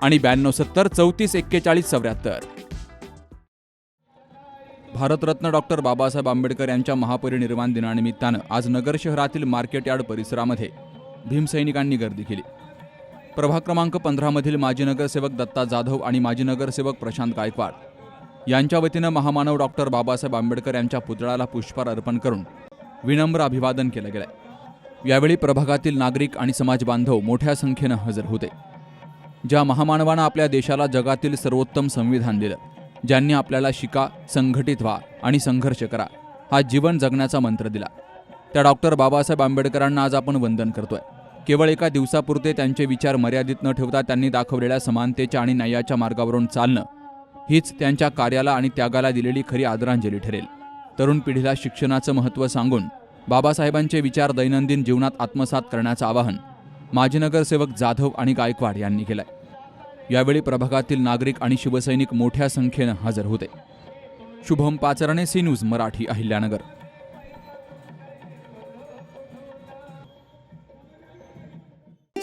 आणि ब्याण्णव सत्तर चौतीस एक्केचाळीस चौऱ्याहत्तर. भारतरत्न डॉक्टर बाबासाहेब आंबेडकर यांच्या महापरिनिर्वाण दिनानिमित्तानं आज नगर शहरातील मार्केट यार्ड परिसरामध्ये भीमसैनिकांनी गर्दी केली. प्रभाग क्रमांक पंधरामधील माजी नगरसेवक दत्ता जाधव आणि माजी नगरसेवक प्रशांत गायकवाड यांच्या वतीनं महामानव डॉक्टर बाबासाहेब आंबेडकर यांच्या पुतळ्याला पुष्पहार अर्पण करून विनम्र अभिवादन केलं गेलं यावेळी प्रभागातील नागरिक आणि समाज बांधव मोठ्या संख्येनं हजर होते. ज्या महामानवानं आपल्या देशाला जगातील सर्वोत्तम संविधान दिलं ज्यांनी आपल्याला शिका संघटित व्हा आणि संघर्ष करा हा जीवन जगण्याचा मंत्र दिला. त्या डॉक्टर बाबासाहेब आंबेडकरांना आज आपण वंदन करतोय. केवळ एका दिवसापुरते त्यांचे विचार मर्यादित न ठेवता त्यांनी दाखवलेल्या समानतेच्या आणि न्यायाच्या मार्गावरून चालणं हीच त्यांच्या कार्याला आणि त्यागाला दिलेली खरी आदरांजली ठरेल. तरुण पिढीला शिक्षणाचं महत्त्व सांगून बाबासाहेबांचे विचार दैनंदिन जीवनात आत्मसात करण्याचं आवाहन माजी नगरसेवक जाधव आणि गायकवाड यांनी केलाय. यावेळी प्रभागातील नागरिक आणि शिवसैनिक मोठ्या संख्येनं हजर होते. Shubham Pacharane C news Marathi Ahilyanagar.